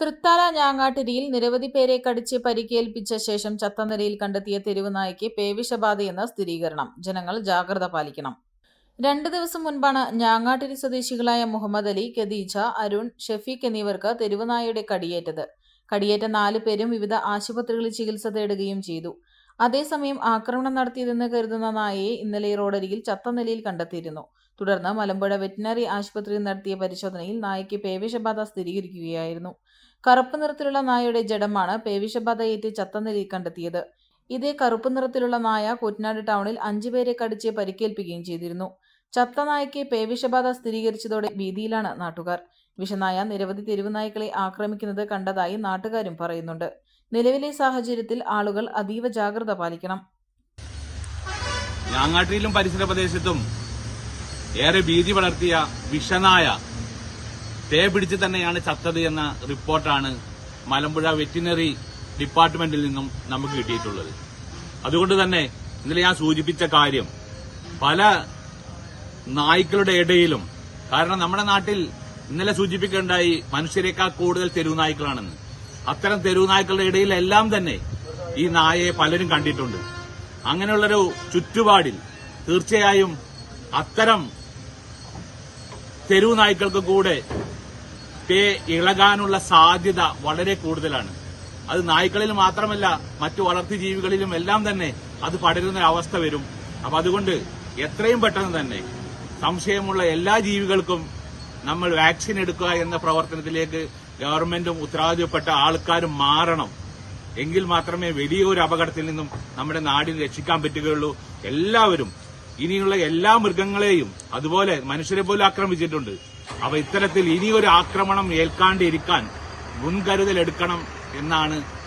തൃത്താല ഞാങ്ങാട്ടിരിയിൽ നിരവധി പേരെ കടിച്ച് പരിക്കേൽപ്പിച്ച ശേഷം ചത്തനിരയിൽ കണ്ടെത്തിയ തെരുവ് പേവിഷബാധയെന്ന സ്ഥിരീകരണം. ജനങ്ങൾ ജാഗ്രത പാലിക്കണം. രണ്ട് ദിവസം മുൻപാണ് ഞാങ്ങാട്ടിരി സ്വദേശികളായ മുഹമ്മദ് അലി ഖദീജ അരുൺ ഷെഫീഖ് എന്നിവർക്ക് തെരുവ് നായയുടെ കടിയേറ്റത്. കടിയേറ്റ നാല് പേരും വിവിധ ആശുപത്രികളിൽ ചികിത്സ തേടുകയും ചെയ്തു. അതേസമയം ആക്രമണം നടത്തിയതെന്ന് കരുതുന്ന നായയെ ഇന്നലെ റോഡരികിൽ ചത്ത നിലയിൽ കണ്ടെത്തിയിരുന്നു. തുടർന്ന് മലമ്പുഴ വെറ്റിനറി ആശുപത്രിയിൽ നടത്തിയ പരിശോധനയിൽ നായയ്ക്ക് പേവിഷബാധ സ്ഥിരീകരിക്കുകയായിരുന്നു. കറുപ്പ് നിറത്തിലുള്ള നായയുടെ ജഡമാണ് പേവിഷബാധയേറ്റ് ചത്ത നിലയിൽ കണ്ടെത്തിയത്. ഇതേ കറുപ്പ് നിറത്തിലുള്ള നായ കുറ്റനാട് ടൗണിൽ അഞ്ചുപേരെ കടിച്ച് പരിക്കേൽപ്പിക്കുകയും ചെയ്തിരുന്നു. ചത്ത നായയ്ക്ക് പേവിഷബാധ സ്ഥിരീകരിച്ചതോടെ ഭീതിയിലാണ് നാട്ടുകാർ. വിഷനായ നിരവധി തെരുവ് നായ്ക്കളെ ആക്രമിക്കുന്നത് കണ്ടതായി നാട്ടുകാരും പറയുന്നുണ്ട്. നിലവിലെ സാഹചര്യത്തിൽ ആളുകൾ അതീവ ജാഗ്രത പാലിക്കണം. ഞാങ്ങാട്ടിയിലും പരിസര പ്രദേശത്തും ഏറെ ഭീതി വളർത്തിയ വിഷനായ തേ പിടിച്ച് തന്നെയാണ് ചത്തത് എന്ന റിപ്പോർട്ടാണ് മലമ്പുഴ വെറ്റിനറി ഡിപ്പാർട്ട്മെന്റിൽ നിന്നും നമുക്ക് കിട്ടിയിട്ടുള്ളത്. അതുകൊണ്ട് തന്നെ ഇന്നലെ ഞാൻ സൂചിപ്പിച്ച കാര്യം പല നായ്ക്കളുടെ ഇടയിലും കാരണം നമ്മുടെ നാട്ടിൽ ഇന്നലെ സൂചിപ്പിക്കേണ്ടായി മനുഷ്യരെക്കാൾ കൂടുതൽ തെരുവ് നായ്ക്കളാണെന്ന്. അത്തരം തെരുവ് നായ്ക്കളുടെ ഇടയിലെല്ലാം തന്നെ ഈ നായയെ പലരും കണ്ടിട്ടുണ്ട്. അങ്ങനെയുള്ളൊരു ചുറ്റുപാടിൽ തീർച്ചയായും അത്തരം തെരുവ് നായ്ക്കൾക്ക് കൂടെ പേ ഇളകാനുള്ള സാധ്യത വളരെ കൂടുതലാണ്. അത് നായ്ക്കളിൽ മാത്രമല്ല മറ്റു വളർത്തു ജീവികളിലും എല്ലാം തന്നെ അത് പടരുന്ന അവസ്ഥ വരും. അപ്പൊ അതുകൊണ്ട് എത്രയും പെട്ടെന്ന് തന്നെ സംശയമുള്ള എല്ലാ ജീവികൾക്കും നമ്മൾ വാക്സിൻ എടുക്കുക എന്ന പ്രവർത്തനത്തിലേക്ക് ഗവൺമെന്റും ഉത്തരവാദിത്തപ്പെട്ട ആൾക്കാരും മാറണം. എങ്കിൽ മാത്രമേ വലിയൊരു അപകടത്തിൽ നിന്നും നമ്മുടെ നാടിനെ രക്ഷിക്കാൻ പറ്റുകയുള്ളൂ. എല്ലാവരും ഇനിയുള്ള എല്ലാ മൃഗങ്ങളെയും അതുപോലെ മനുഷ്യരെ പോലും ആക്രമിച്ചിട്ടുണ്ട്. അപ്പൊ ഇത്തരത്തിൽ ഇനിയൊരു ആക്രമണം ഏൽക്കാണ്ടിരിക്കാൻ മുൻകരുതൽ എടുക്കണം എന്നാണ്